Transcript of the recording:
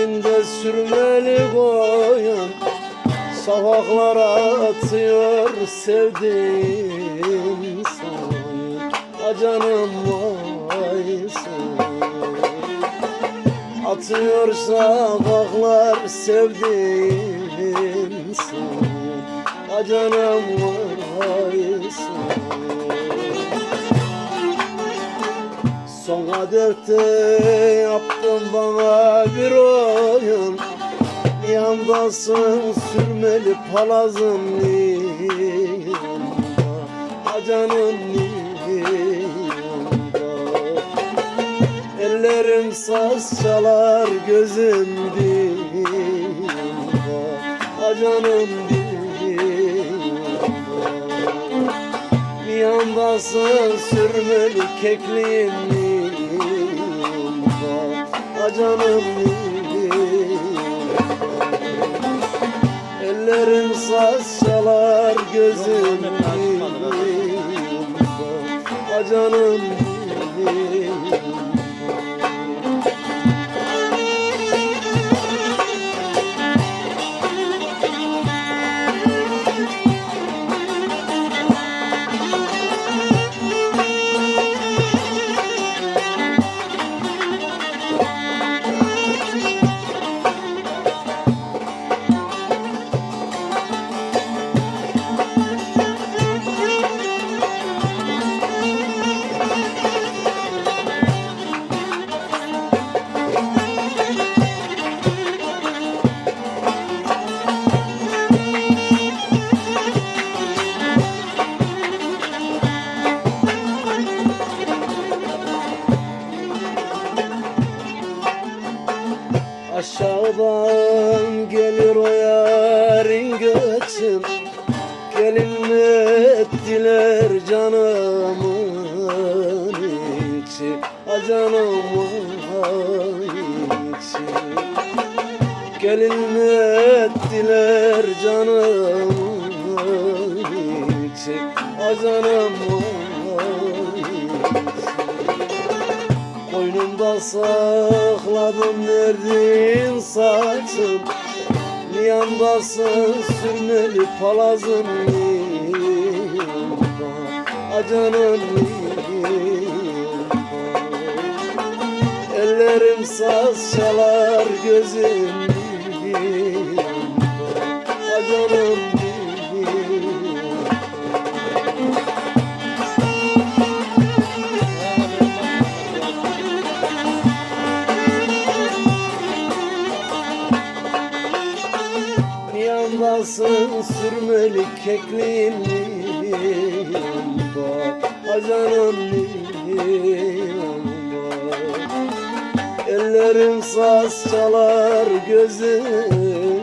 Elinde sürmeli koyun Sokaklara atıyor sevdiğim soyun A canım vay soyun Atıyor sokaklar sevdiğim soyun A canım vay soyun Adette yaptın bana bir oyun. Yandasın sürmeli palazın yanında Acanın yanında. Ellerim saz çalar gözüm diyanda Acanın diyanda yandasın sürmeli kekliğin yanında Acanım Ellerim saz çalar gözüm yanında Acanım Aşağıdan gelir o yarın göçüm. Gelin ettiler canımın içi? A canımın içi. Gelin ettiler canımın içi? A canımın içi sakladım derdin saçım Yandasın sürmeli palazın Acanın Ellerim saz çalar gözüm Yandasın sürmeli Acanın yanında Ellerim saz çalar gözüm